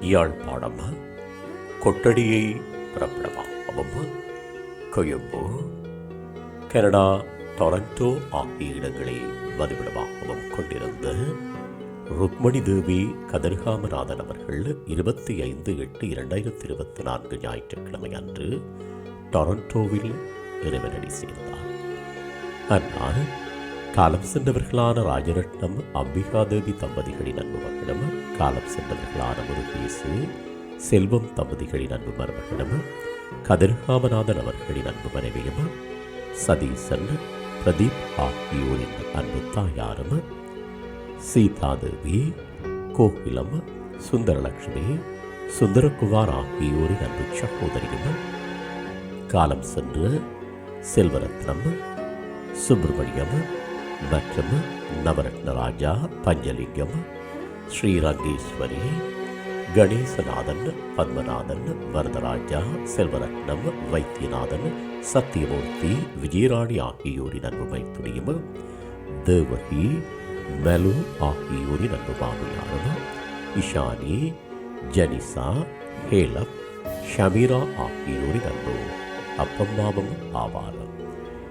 யாழ்ப்பாணம் கொட்டடியை பிறப்பிடமாகவும் Colombo Canada Toronto ஆகிய இடங்களை வதிவிடமாகவும் கொண்டிருந்த ருக்மணி தேவி கதிர்காமநாதன் அவர்கள் இருபத்தி ஐந்து எட்டு இரண்டாயிரத்தி இருபத்தி நான்கு ஞாயிற்றுக்கிழமை அன்று டொரண்டோவில் இறைவனடி சேர்ந்தார். அன்னார் காலம் சென்றவர்களான ராஜரட்னம் அம்பிகாதேவி தம்பதிகளின் அன்பு மகனும் காலம் சென்றவர்களான முருகேசு செல்வம் தம்பதிகளின் அன்பு மருமகனும் கதிர்காமநாதன் அவர்களின் அன்பு மனைவியும் சதீசன் பிரதீப் ஆகியோரின் அன்பு தாயாரும் சீதாதேவி கோகிலம் சுந்தரலட்சுமி சுந்தரகுமார் ஆகியோரின் அன்பு சகோதரியும் காலம் சென்று செல்வரத்னம் சுப்பிரமணியம் மற்றும் நவரத்ன ராஜா பஞ்சலிங்கம் ஸ்ரீரங்கேஸ்வரி கணேசநாதன் பத்மநாதன் வரதராஜா செல்வரத்னம் வைத்தியநாதன் சத்தியமூர்த்தி விஜயராணி ஆகியோரின் அன்புமை துணியும் தேவகி மெலு ஆகியோரின் அன்பு மாமியாரும் இஷானி ஜனிசா ஹேலப் ஷமீரா ஆகியோரின் அன்பு அப்பம்மாவும் ஆவாரம்